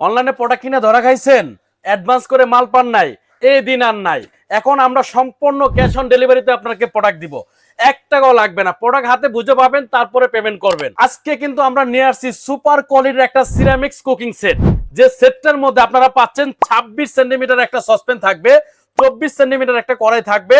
অনলাইনে প্রোডাক্ট কিনে ধরা খাইছেন অ্যাডভান্স করে মাল পান নাই, এই দিন আর নাই। এখন আমরা সম্পূর্ণ ক্যাশ অন ডেলিভারিতে আপনাকে প্রোডাক্ট দিব। এক টাকাও লাগবে না। প্রোডাক্ট হাতে বুঝে পাবেন, তারপরে পেমেন্ট করবেন। আজকে কিন্তু আমরা নিয়ে আসছি সুপার কোয়ালিটির একটা সিরামিক্স কুকিং সেট যে সেটটার মধ্যে আপনারা পাচ্ছেন ছাব্বিশ সেন্টিমিটার একটা সসপেন থাকবে, চব্বিশ সেন্টিমিটার একটা কড়াই থাকবে,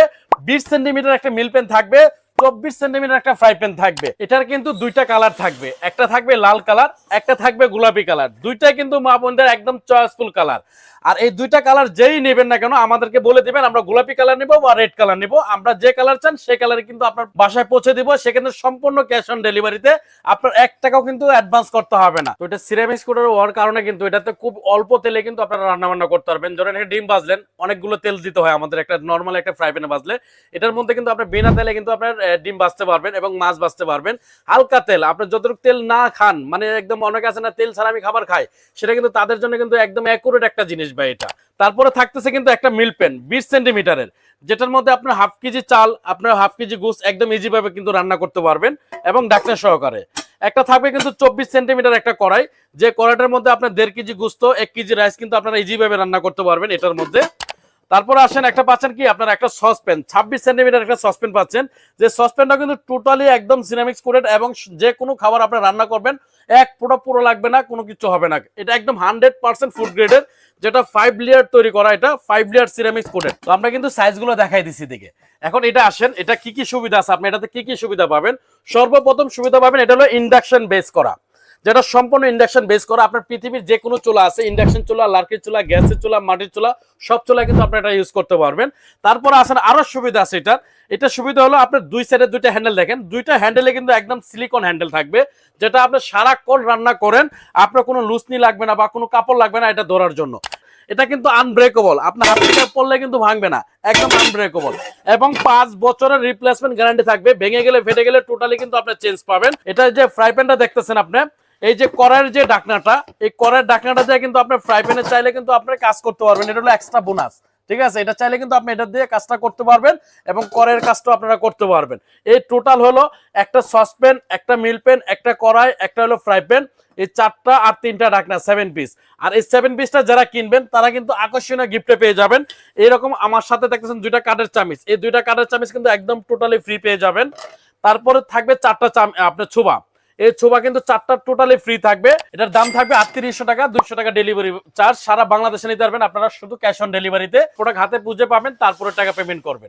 বিশ সেন্টিমিটার একটা মিল পেন থাকবে চব্বিশ সেন্টিমিটার একটা ফ্রাই প্যান থাকবে। এটার কিন্তু দুইটা কালার থাকবে। একটা থাকবে লাল কালার একটা থাকবে গোলাপি কালার দুইটাই কিন্তু মা বোনদের একদম চয়েসফুল কালার আর এই দুইটা কালার যেই নেবেন না কেন, আমাদেরকে বলে দিবেন, আমরা গোলাপি কালার নিব বা রেড কালার নিব। আমরা যে কালার চান, সেই কালারে কিন্তু আপনার বাসায় পৌঁছে দিব। সেখানে সম্পূর্ণ ক্যাশ অন ডেলিভারিতে আপনার এক টাকাও কিন্তু অ্যাডভান্স করতে হবে না। তো এটা সিরামিক্স কোডের হওয়ার কারণে কিন্তু এটাতে খুব অল্প তেলে কিন্তু আপনারা রান্না বান্না করতে পারবেন। ধরেন একটা ডিম বাজলেন অনেকগুলো তেল দিতে হয় আমাদের একটা নর্মাল একটা ফ্রাই প্যানে ভাজলে। এটার মধ্যে কিন্তু আপনার বিনা তেলে কিন্তু আপনার ডিম ভাজতে পারবেন এবং মাছ ভাজতে পারবেন। হালকা তেল, আপনি যতটুকু তেল না খান মানে একদম অনেকে আছে না, তেল ছাড়া আমি খাবার খাই, সেটা কিন্তু তাদের জন্য কিন্তু একদম অ্যাকুরেট একটা জিনিস। ভাই এটা। তারপরে থাকতেছে কিন্তু একটা মিল পেন, বিশ সেন্টিমিটারের, যেটার মধ্যে আপনার হাফ কেজি চাল, আপনার হাফ কেজি গুস একদম ইজি ভাবে কিন্তু রান্না করতে পারবেন এবং ডাকনা সহকারে। একটা থাকবে কিন্তু চব্বিশ সেন্টিমিটার একটা কড়াই, যে কড়াইটার মধ্যে আপনার দেড় কেজি গুস্ত, এক কেজি রাইস কিন্তু আপনারা ইজি ভাবে রান্না করতে পারবেন এটার মধ্যে। তারপর আসেন, একটা পাচ্ছেন কি? আপনার একটা সসপ্যান, ছাব্বিশ সেন্টিমিটার একটা সসপ্যান পাচ্ছেন। যে সসপ্যানটা কিন্তু টোটালি একদম সিনামিক্স কোডেড এবং যে কোনো খাবার আপনি রান্না করবেন, এক পুরো পুরো লাগবে না, কোনো কিছু হবে না। এটা একদম হান্ড্রেড পার্সেন্ট ফুড গ্রেডের যেটা ফাইভ লেয়ার তৈরি করা এটা ফাইভ লেয়ার সিরামিক্স কোডেড তো আমরা কিন্তু সাইজগুলো দেখাই দিছি দিকে এখন এটা আসেন, এটা কি কি সুবিধা আছে? আপনি এটাতে কি কি সুবিধা পাবেন? সর্বপ্রথম সুবিধা পাবেন, এটা হলো ইন্ডাকশন বেস করা। যেটা সম্পূর্ণ ইন্ডাকশন বেস করা। আপনার পৃথিবীর যে কোনো চুলা আছে ইন্ডাকশন চুলা লার্কির চুলা, গ্যাসের চুলা, মাটির চুলা, সব চুলা কিন্তু আপনি এটা ইউজ করতে পারবেন। তারপরে আসেন আরও সুবিধা আছে এটার। এটা সুবিধা হলো আপনার দুই সাইডে দুইটা হ্যান্ডেল দেখেন। দুইটা হ্যান্ডেলে কিন্তু একদম সিলিকন হ্যান্ডেল থাকবে, যেটা আপনি সারাক্ষণ রান্না করেন। আপনার কোনো লুসনি লাগবে না বা কোনো কাপড় লাগবে না এটা ধরার জন্য। এটা কিন্তু আনব্রেকেবল আপনার হাত পড়লে কিন্তু ভাঙবে না। একদম আনব্রেকেবল এবং পাঁচ বছরের রিপ্লেসমেন্ট গ্যারান্টি থাকবে। ভেঙে গেলে, ফেটে গেলে টোটালি কিন্তু আপনি চেঞ্জ পাবেন। এটা যে ফ্রাই প্যানটা দেখতেছেন আপনি এই যে কড়াইয়ের যে ডাকনাটা, এই কড়াইয়ের ডাকনাটা দিয়ে কিন্তু আপনি ফ্রাই প্যানে চাইলে কিন্তু আপনি কাজ করতে পারবেন। এটা হলো এক্সট্রা বোনাস ঠিক আছে? এটা চাইলে কিন্তু আপনি এটা দিয়ে কাজটা করতে পারবেন এবং কড়াইয়ের কাজটাও আপনারা করতে পারবেন। এই টোটাল হলো একটা সসপ্যান একটা মিল প্যান একটা কড়াই, একটা হলো ফ্রাই প্যান এই চারটা আর তিনটা ডাকনা সেভেন পিস আর এই সেভেন পিসটা যারা কিনবেন, তারা কিন্তু আকর্ষণীয় গিফটে পেয়ে যাবেন। এরকম আমার সাথে দেখতেছেন দুইটা কাঠের চামিচ। এই দুইটা কাঠের চামিচ কিন্তু একদম টোটালি ফ্রি পেয়ে যাবেন। তারপরে থাকবে চারটা চাম আপনার ছোবা। এই ছোবা কিন্তু চারটা টোটালি ফ্রি থাকবে। এটার দাম থাকবে আটত্রিশশো টাকা, দুইশো টাকা ডেলিভারি চার্জ সারা বাংলাদেশে নিতে পারবেন আপনারা শুধু ক্যাশ অন ডেলিভারিতে প্রোডাক্ট হাতে বুঝে পাবেন, তারপরে টাকা পেমেন্ট করবেন।